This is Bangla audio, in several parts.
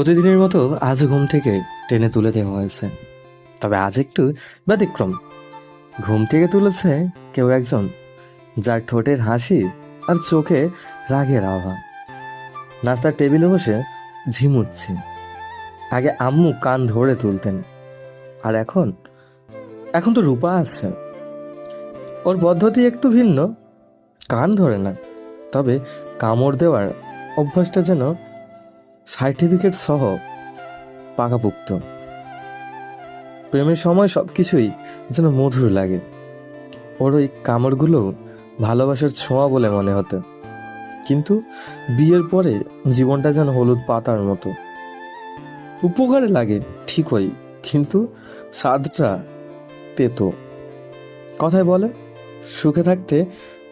প্রতিদিনের মতো আজ ঘুম থেকে টেনে তুলে দেওয়া হয়েছে। তবে আজ একটু ব্যতিক্রম। ঘুম থেকে তুলেছে কেউ একজন, যার ঠোঁটের হাসি আর চোখে রাগের আভা। নাস্তার টেবিলে বসে ঝিমুচ্ছি। আগে আম্মু কান ধরে তুলতেন। আর এখন এখন তো রূপা আছে। ওর পদ্ধতি একটু ভিন্ন। কান ধরে না, তবে কামড় দেওয়ার অভ্যাসটা যেন সার্টিফিকেট সহ পাকাপুক্ত। প্রেমের সময় সব কিছুই যেন মধুর লাগে। ওর ওই কামড়গুলো ভালোবাসার ছোঁয়া বলে মনে হতো। কিন্তু বিয়ের পরে জীবনটা যেন হলুদ পাতার মতো। উপকারে লাগে ঠিকই, কিন্তু স্বাদটা তেতো। কথায় বলে, সুখে থাকতে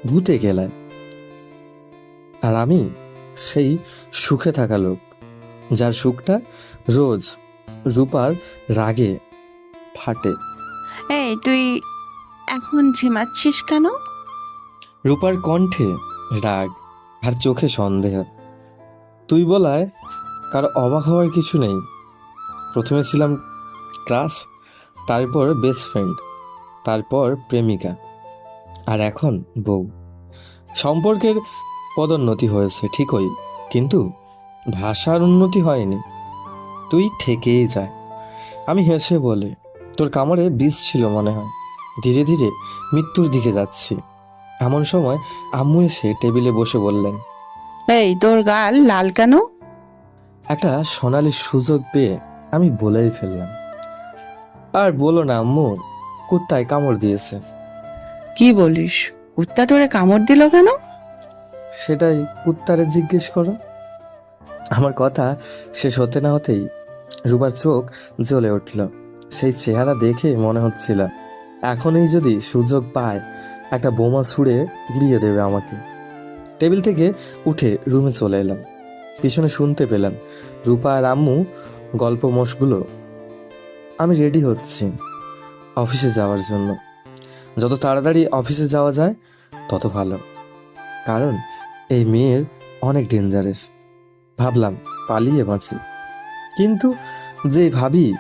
ভূতে গেলায়। আর আমি সেই সুখে থাকা লোক। যার সুখটা রোজ রূপার রাগে ফাটে। এই তুই এখন ঝিমাচ্ছিস কেন? রূপার কণ্ঠে রাগ আর চোখে সন্দেহ। তুই বলায় কারও অবাক হওয়ার কিছু নেই। প্রথমে ছিলাম ক্লাস তারপর বেস্ট ফ্রেন্ড তারপর প্রেমিকা আর এখন বউ। সম্পর্কের পদোন্নতি হয়েছে ঠিকই কিন্তু ভাষার উন্নতি হয়নি। তুই থেকেই যায় আমি হেসে বলে তোর কামড়ে বিষ ছিল মনে হয়। ধীরে ধীরে মৃত্যুর দিকে যাচ্ছি। এমন সময় আম্মু এসে টেবিলে বসে বললেন এই তোর গাল লাল কেন? একটা সোনালি সুযোগ পেয়ে আমি বলেই ফেললাম। আর বলো না আম্মু কুত্তায় কামড় দিয়েছে। কি বলিস? কুত্তা তোরে কামড় দিল কেন? সেটাই কুত্তারে জিজ্ঞেস করো। আমার কথা শেষ হতে না হতেই রুবার চোখ জ্বলে উঠল। সেই চেহারা দেখে মনে হচ্ছিল, এখনই যদি সুযোগ পায়, একটা বোমা ছুঁড়ে উড়িয়ে দেবে আমাকে। টেবিল থেকে উঠে রুমে চলে এলাম। পিছনে শুনতে পেলাম রূপা আর আম্মু গল্প মোষগুলো। আমি রেডি হচ্ছি অফিসে যাওয়ার জন্য। যত তাড়াতাড়ি অফিসে যাওয়া যায়, তত ভালো। কারণ এই মেয়ের অনেক ডেঞ্জারাস ভাবলাম পালিয়ে বাঁচি। কিন্তু যে ভাবি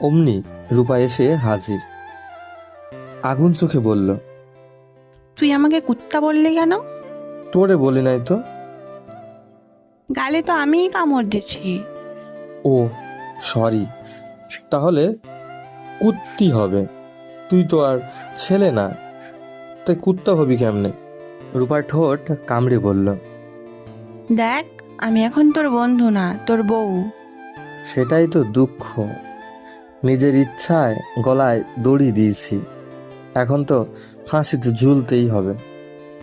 অমনি রূপা এসে হাজির। আগুন চোখে বলল তুই আমাকে কুত্তা বললি কেন? তোরে বলি নাই তো? গালে তো আমিই কামড় দিছি। ও সরি। তাহলে কুত্তি হবে। তুই তো আর ছেলে না। তাই কুত্তা হবি কেমনে? রূপার ঠোঁট কামড়ে বলল দেখ আমি এখন তোর বন্ধু না তোর বউ। সেটাই তো দুঃখ। নিজের ইচ্ছায় গলায় দড়ি দিয়েছি। এখন তো ফাঁসিতে ঝুলতেই হবে।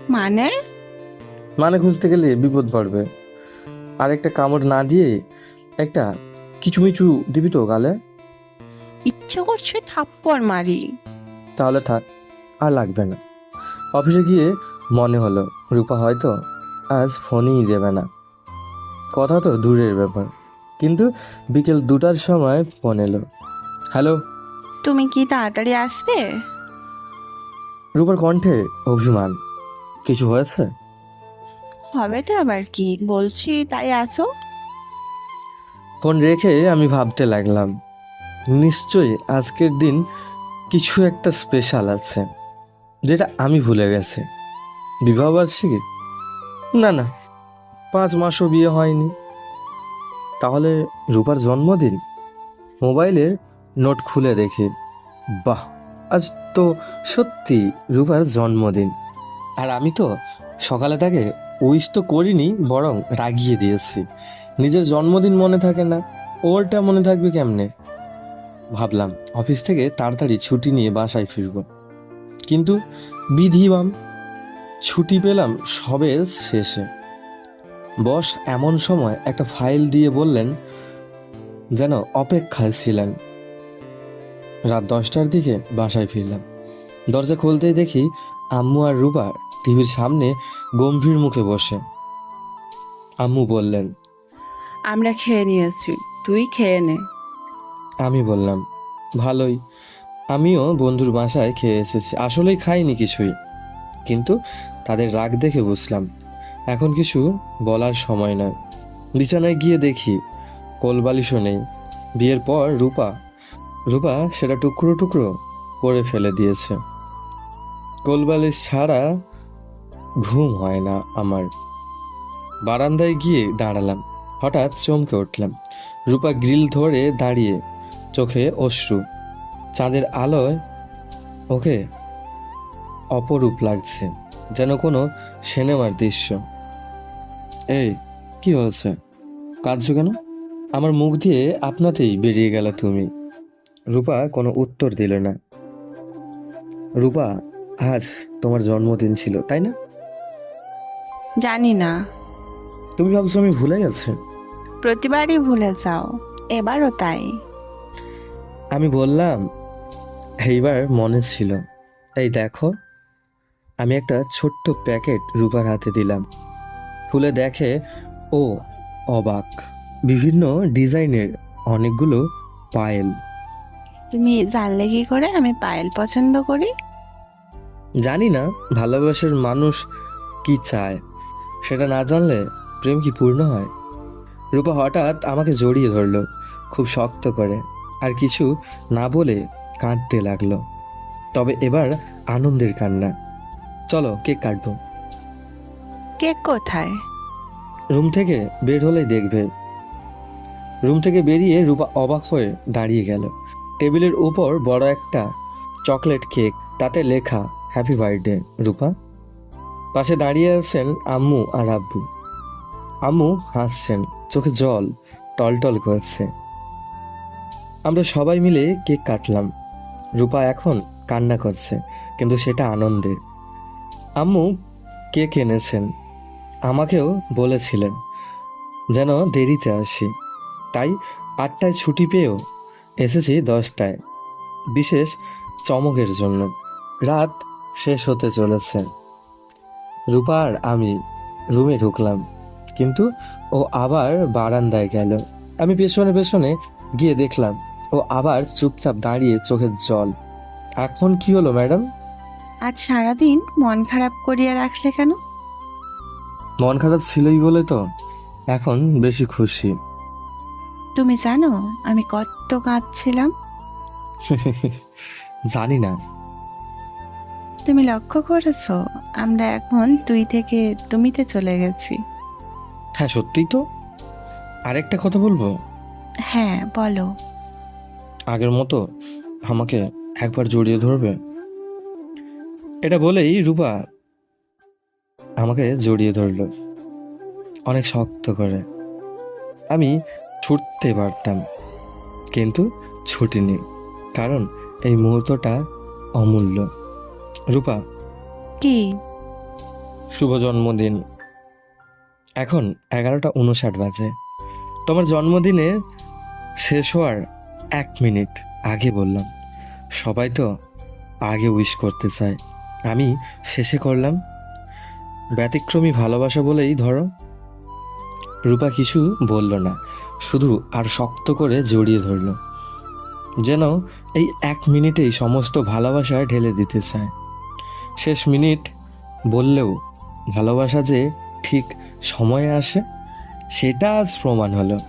মানে? মানে খুঁজতে গেলে বিপদ পড়বে আর একটা কামড় না দিয়ে একটা কিচুমিচু দিবি তো গালে? ইচ্ছে করছে থাপ্পড় মারি। তাহলে থাক আর লাগবে না। অফিসে গিয়ে মনে হলো রূপা হয়তো আজ ফোনই দেবে না। কথা তো দূরের ব্যাপার। কিন্তু বিকেল দুটার সময় ফোন এলো। হ্যালো? তুমি কি তাড়াতাড়ি আসবে? রূপার কণ্ঠে অভিমান। কিছু হয়েছে? হবে তো আবার কি? বলছি তাই আসো ফোন রেখে আমি ভাবতে লাগলাম নিশ্চয়ই আজকের দিন কিছু একটা স্পেশাল আছে যেটা আমি ভুলে গেছি। বিবাহবার্ষিকী? না না। পাঁচ মাসও বিয়ে হয়নি। তাহলে রূপার জন্মদিন? মোবাইলের নোট খুলে দেখি। বাহ, আজ তো সত্যি রূপার জন্মদিন। আর আমি তো সকালে তাকে উইশ তো করিনি, বরং রাগিয়ে দিয়েছি। নিজের জন্মদিন মনে থাকে না, ওরটা মনে থাকবে কেমনে? ভাবলাম অফিস থেকে তাড়াতাড়ি ছুটি নিয়ে বাসায় ফিরব। কিন্তু বিধিবাম ছুটি পেলাম সবে শেষে। বস এমন সময় একটা ফাইল দিয়ে বললেন যেন অপেক্ষায় ছিলেন। রাত দশটার দিকে বাসায় ফিরলাম। দরজা খুলতেই দেখি আম্মু আর রূপা টিভির সামনে গম্ভীর মুখে বসে। আম্মু বললেন আমরা খেয়ে নিয়েছি তুই খেয়ে নে। আমি বললাম ভালোই। আমিও বন্ধুর বাসায় খেয়ে এসেছি। আসলেই খাইনি কিছুই। কিন্তু তাদের রাগ দেখে বুঝলাম। এখন কিছু বলার সময় নয়। বিছানায় গিয়ে দেখি কোলবালিশও নেই। বিয়ের পর রূপা রূপা সেটা টুকরো টুকরো করে ফেলে দিয়েছে। কোলবালিশ ছাড়া ঘুম হয় না আমার। বারান্দায় গিয়ে দাঁড়ালাম। হঠাৎ চমকে উঠলাম। রূপা গ্রিল ধরে দাঁড়িয়ে চোখে অশ্রু। চাঁদের আলোয় ওকে অপরূপ লাগছে। যেন কোনো সিনেমার দৃশ্য। এই কি হয়েছে? কাঁদছো কেন? আমার মুখ দিয়ে আপনাতেই বেরিয়ে গেল তুমি। রূপা কোনো উত্তর দিল না। রূপা আজ তোমার জন্মদিন ছিল তাই না? জানি না। তুমি ভাবছ আমি ভুলে গেছি? প্রতিবারই ভুলে যাও এবারও তাই। আমি বললাম এইবার মনে ছিল। এই দেখো। আমি একটা ছোট্ট প্যাকেট রূপার হাতে দিলাম। খুলে দেখে ও অবাক। বিভিন্ন ডিজাইনের অনেকগুলো পায়েল। তুমি জানলে কি করে? আমি পায়েল পছন্দ করি। জানি না ভালোবাসার মানুষ কি চায়? সেটা না জানলে প্রেম কি পূর্ণ হয়? রূপা হঠাৎ আমাকে জড়িয়ে ধরলো খুব শক্ত করে আর কিছু না বলে কাঁদতে লাগল। তবে এবার আনন্দের কান্না। চলো কেক কাটবো। কেক কোথায়? রুম থেকে বের হলেই দেখবে। রুম থেকে বেরিয়ে রূপা অবাক হয়ে দাঁড়িয়ে গেল। টেবিলের উপর বড় একটা চকলেট কেক তাতে লেখা হ্যাপি বার্থডে রূপা। পাশে দাঁড়িয়ে আছেন আম্মু আর আব্বু। আম্মু হাসছেন চোখে জল টলটল করছে। আমরা সবাই মিলে কেক কাটলাম। রূপা এখন কান্না করছে কিন্তু সেটা আনন্দের। আম্মু কেক এনেছেন আমাকেও বলেছিলেন যেন দেরিতে আসি। তাই আটটায় ছুটি পেয়েও এসেছি দশটায়। বিশেষ চমকের জন্য। রাত শেষ হতে চলেছে। রূপা আর আমি রুমে ঢুকলাম। কিন্তু ও আবার বারান্দায় গেল। আমি পেছনে পেছনে গিয়ে দেখলাম, ও আবার চুপচাপ দাঁড়িয়ে চোখের জল। এখন কি হলো, ম্যাডাম? আজ সারাদিন মন খারাপ করিয়া রাখলে কেন? মন খারাপ ছিলই বলে তো। এখন বেশি খুশি। তুমি জানো আমি কত কাঁদছিলাম। জানি না। তুমি লক্ষ্য করেছ আমরা এখন তুই থেকে তুমিতে চলে গেছি। হ্যাঁ সত্যিই তো। আরেকটা কথা বলব? হ্যাঁ বলো। আগের মতো আমাকে একবার জড়িয়ে ধরবে? এটা বলেই রূপা আমাকে জড়িয়ে ধরলো। অনেক শক্ত করে। আমি ছুটতে পারতাম কিন্তু ছুটিনি কারণ এই মুহূর্তটা অমূল্য। রূপা কি? শুভ জন্মদিন। এখন এগারোটা উনষাট বাজে। তোমার জন্মদিনে শেষ হওয়ার এক মিনিট আগে বললাম সবাই তো আগে উইশ করতে চায়। আমি শেষে করলাম। ব্যতিক্রমী ভালোবাসা বলেই ধরো। রূপা কিছু বলল না, শুধু আর শক্ত করে জড়িয়ে ধরলো। যেন এই এক মিনিটেই সমস্ত ভালোবাসা ঢেলে দিতে চায়। শেষ মিনিট বললেও ভালোবাসা যে ঠিক সময়ে আসে, সেটা আজ প্রমাণ হলো।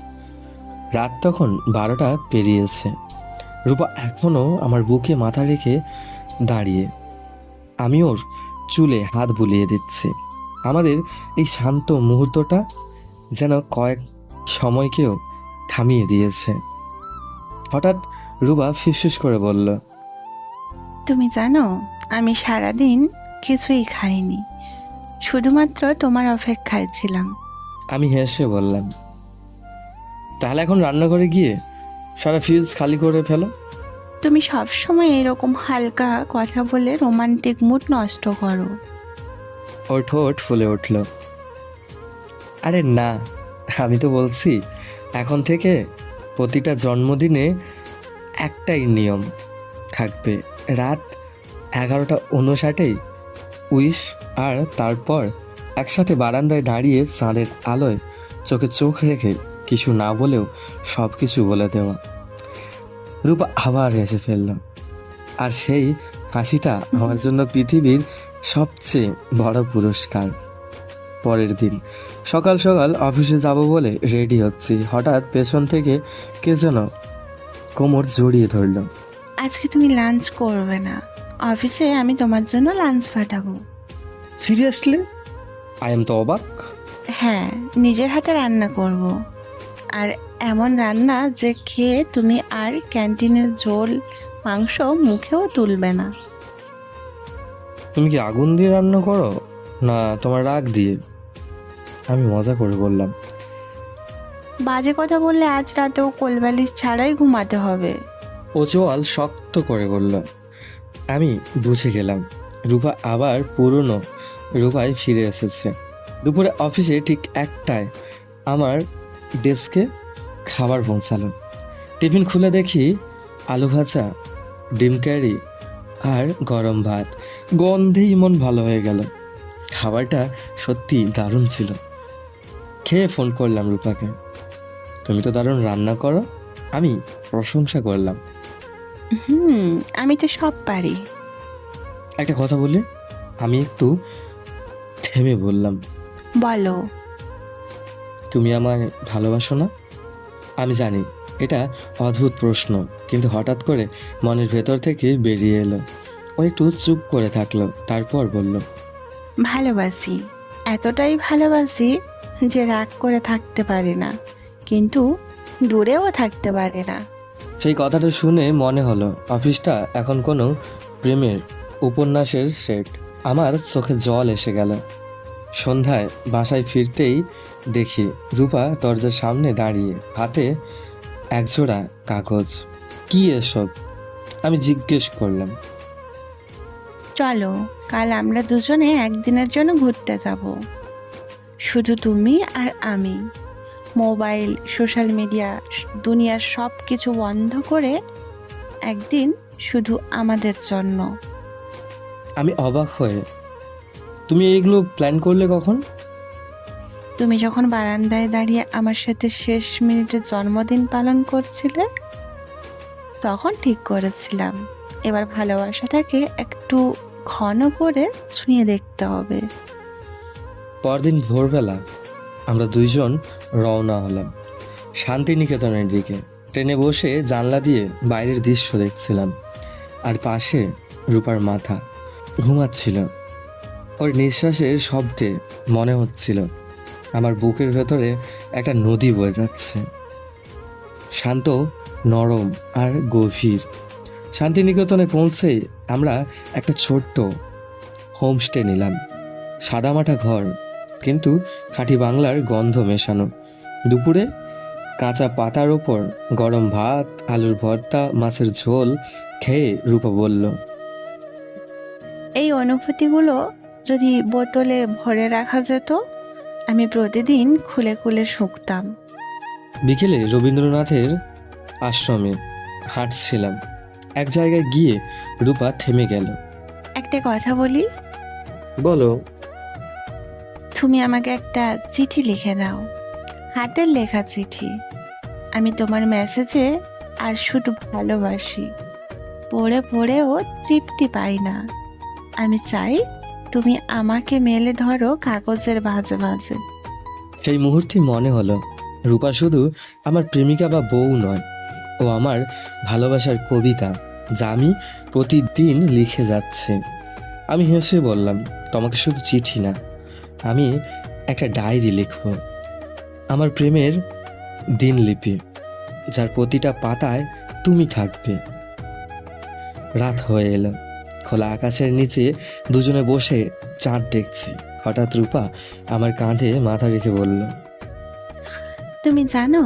রাত তখন বারোটা পেরিয়েছে। রূপা এখনও আমার বুকে মাথা রেখে দাঁড়িয়ে আমি ওর চুলে হাত বুলিয়ে দিচ্ছি। আমাদের এই শান্ত মুহূর্তটা যেন কয়েক সময়কেও থামিয়ে দিয়েছে। হঠাৎ রুবা ফিসফিস করে বলল তুমি জানো আমি সারাদিন কিছুই খাইনি। শুধুমাত্র তোমার অপেক্ষায় ছিলাম। আমি হেসে বললাম তাহলে এখন রান্নাঘরে গিয়ে সারা ফ্রিজ খালি করে ফেলো। তুমি সবসময় এরকম হালকা কথা বলে রোমান্টিক মুড নষ্ট করো। ওর ঠোঁট ফুলে উঠল। আরে না, আমি তো বলছি, এখন থেকে প্রতিটা জন্মদিনে একটাই নিয়ম থাকবে। রাত এগারোটা উনষাটেই উইশ আর তারপর একসাথে বারান্দায় দাঁড়িয়ে চাঁদের আলোয় চোখে চোখ রেখে কিছু না বলেও সব কিছু বলে দেওয়া। রূপা আবার হেসে ফেলল। আর সেই হাসিটা আমার জন্য পৃথিবীর সবচেয়ে বড় পুরস্কার। পরের দিন সকাল সকাল অফিসে যাব বলে রেডি হচ্ছি। হঠাৎ পেছন থেকে কে যেন কোমর জড়িয়ে ধরল। আজকে তুমি লাঞ্চ করবে না। অফিসে আমি তোমার জন্য লাঞ্চ পাঠাবো। সিরিয়াসলি? আই এম তো অবাক। হ্যাঁ নিজের হাতে রান্না করব। আর এমন রান্না যে খেয়ে তুমি আর ক্যান্টিনের ঝোল মাংস মুখেও তুলবে না। তুমি কি আগুন দিয়ে রান্না করো? না তোমার রাগ দিয়ে। আমি মজা করে বললাম। বাজে কথা বললে আজ রাতেও কোলবালিশ ছাড়াই ঘুমাতে হবে। ও চোয়াল শক্ত করে বলল আমি বুঝে গেলাম। রূপা আবার পুরনো রূপায় ফিরে এসেছে। দুপুরে অফিসে ঠিক একটায় আমার ডেস্কে খাবার পৌঁছালো টিফিন খুলে দেখি আলু ভাজা ডিম কারি আর গরম ভাত। গন্ধেই মন ভালো হয়ে গেল। খাবারটা সত্যি দারুণ ছিল। খেয়ে ফোন করলাম রূপাকে। তুমি তো দারুণ রান্না করো আমি প্রশংসা করলাম। হুম আমি তো সব পারি। একটা কথা বলি আমি একটু থেমে বললাম। বলো। তুমি আমায় ভালোবাসো না? আমি জানি এটা অদ্ভুত প্রশ্ন কিন্তু হঠাৎ করে মনের ভেতর থেকে বেরিয়ে এলো। ও একটু চুপ করে থাকল তারপর বলল ভালোবাসি এতটাই ভালোবাসি যে রাগ করে থাকতে পারি না কিন্তু দূরেও থাকতে পারি না। সেই কথাটা শুনে মনে হলো অফিসটা এখন কোনো প্রেমের উপন্যাসের সেট। আমার চোখে জল এসে গেল। সন্ধ্যায় বাসায় ফিরতেই দেখি রূপা দরজার সামনে দাঁড়িয়ে হাতে একজোড়া কাগজ। কি এসব? আমি জিজ্ঞেস করলাম। চলো কাল আমরা দুজনে একদিনের জন্য ঘুরতে যাব। শুধু তুমি আর আমি। মোবাইল সোশ্যাল মিডিয়া দুনিয়ার সব কিছু বন্ধ করে একদিন শুধু আমাদের জন্য। আমি অবাক হয়ে তুমি এইগুলো প্ল্যান করলে কখন? তুমি যখন বারান্দায় দাঁড়িয়ে আমার সাথে শেষ মিনিটে জন্মদিন পালন করছিলে তখন ঠিক করেছিলাম। এবার ভালোবাসাটাকে একটু ঘন করে ছুঁয়ে দেখতে হবে। পরদিন ভোরবেলা আমরা দুইজন রওনা হলাম শান্তিনিকেতনের দিকে। ট্রেনে বসে জানলা দিয়ে বাইরের দৃশ্য দেখছিলাম। আর পাশে রূপার মাথা ঘুমাচ্ছিল। ওর নিঃশ্বাসের শব্দে মনে হচ্ছিল আমার বুকের ভেতরে একটা নদী বয়ে যাচ্ছে। শান্ত, নরম আর গভীর। শান্তিনিকেতনে পৌঁছেই আমরা একটা ছোট্ট হোমস্টে নিলাম। সাদামাটা ঘর, কিন্তু খাঁটি বাংলার গন্ধ মেশানো। দুপুরে কাঁচা পাতার ওপর গরম ভাত, আলুর ভর্তা, মাছের ঝোল খেয়ে রূপা বলল, এই অনুভূতিগুলো যদি বোতলে ভরে রাখা যেত আমি প্রতিদিন খুলে খুলে শুকতাম। বিকেলে রবীন্দ্রনাথের আশ্রমে হাঁটছিলাম। এক জায়গায় গিয়ে রূপা থেমে গেল। একটা কথা বলি? বলো। তুমি আমাকে একটা চিঠি লিখে দাও। হাতের লেখা চিঠি। আমি তোমার মেসেজে আর শুধু ভালোবাসি। পড়ে পড়েও তৃপ্তি পাই না। আমি চাই তুমি আমাকে মেলে ধরো কাগজের ভাঁজে ভাঁজে সেই মুহূর্তে মনে হলো, রূপা শুধু আমার প্রেমিকা বা বউ নয়, ও আমার ভালোবাসার কবিতা যা আমি প্রতিদিন লিখে যাচ্ছে। আমি হেসে বললাম, তোমাকে শুধু চিঠি না, আমি একটা ডায়েরি লিখব। আমার প্রেমের দিনলিপি, যার প্রতিটা পাতায় তুমি থাকবে। রাত হয়ে এলো। খোলা আকাশের নিচে দুজনে বসে চাঁদ দেখছি। হঠাৎ রূপা আমার কাঁধে মাথা রেখে বলল, তুমি জানো,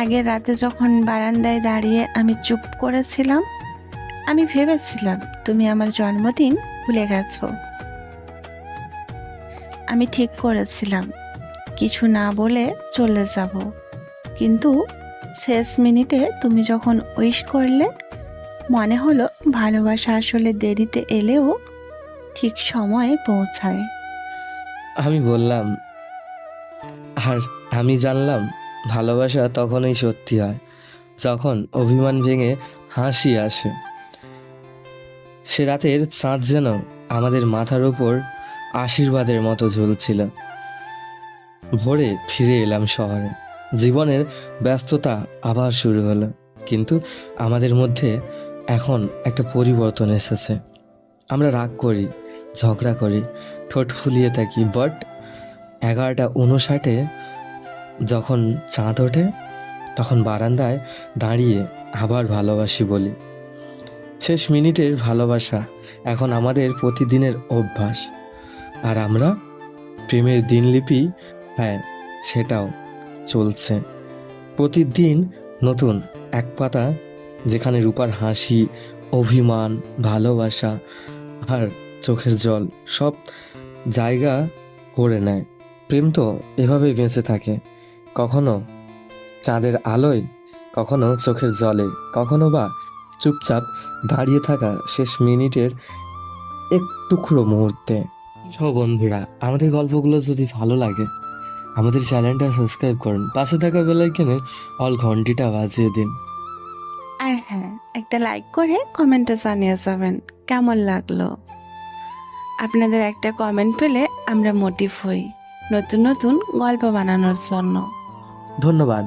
আগের রাতে যখন বারান্দায় দাঁড়িয়ে আমি চুপ করেছিলাম, আমি ভেবেছিলাম তুমি আমার জন্মদিন ভুলে গেছো। আমি ঠিক করেছিলাম, কিছু না বলে চলে যাব। কিন্তু শেষ মিনিটে তুমি যখন উইশ করলে মনে হলো ভালোবাসা আসলে দেরিতে এলেও ঠিক সময়ে পৌঁছায়। আমি বললাম, আর আমি জানলাম ভালোবাসা তখনই সত্যি হয়, যখন অভিমান ভেঙে হাসি আসে। সে রাতের চাঁদ যেন আমাদের মাথার উপর আশীর্বাদের মতো ঝুলছিল। ভোরে ফিরে এলাম শহরে। জীবনের ব্যস্ততা আবার শুরু হলো, কিন্তু আমাদের মধ্যে এখন একটা পরিবর্তন এসেছে। আমরা রাগ করি, ঝগড়া করি, ঠোঁট ফুলিয়ে থাকি বাট এগারোটা উনষাটে যখন চাঁদ ওঠে, তখন বারান্দায় দাঁড়িয়ে আবার ভালোবাসি বলি। শেষ মিনিটের ভালোবাসা এখন আমাদের প্রতিদিনের অভ্যাস। আর আমরা প্রেমের দিনলিপি হ্যাঁ সেটাও চলছে। প্রতিদিন নতুন এক পাতা যেখানে রূপার হাসি, অভিমান, ভালোবাসা আর চোখের জল সব জায়গা করে নেয়। প্রেম তো এভাবেই বেঁচে থাকে। কখনো চাঁদের আলোয়, কখনো চোখের জলে, কখনো বা চুপচাপ দাঁড়িয়ে থাকা শেষ মিনিটের এক টুকরো মুহূর্তে। সব বন্ধুরা, আমাদের গল্পগুলো যদি ভালো লাগে, আমাদের চ্যানেলটা সাবস্ক্রাইব করুন। পাশে থাকা বেলাইকেনে অল ঘন্টিটা বাজিয়ে দিন। আর হ্যাঁ একটা লাইক করে কমেন্টে জানিয়ে যাবেন কেমন লাগল। আপনাদের একটা কমেন্ট পেলে আমরা মোটিভ হই নতুন নতুন গল্প বানানোর জন্য। ধন্যবাদ।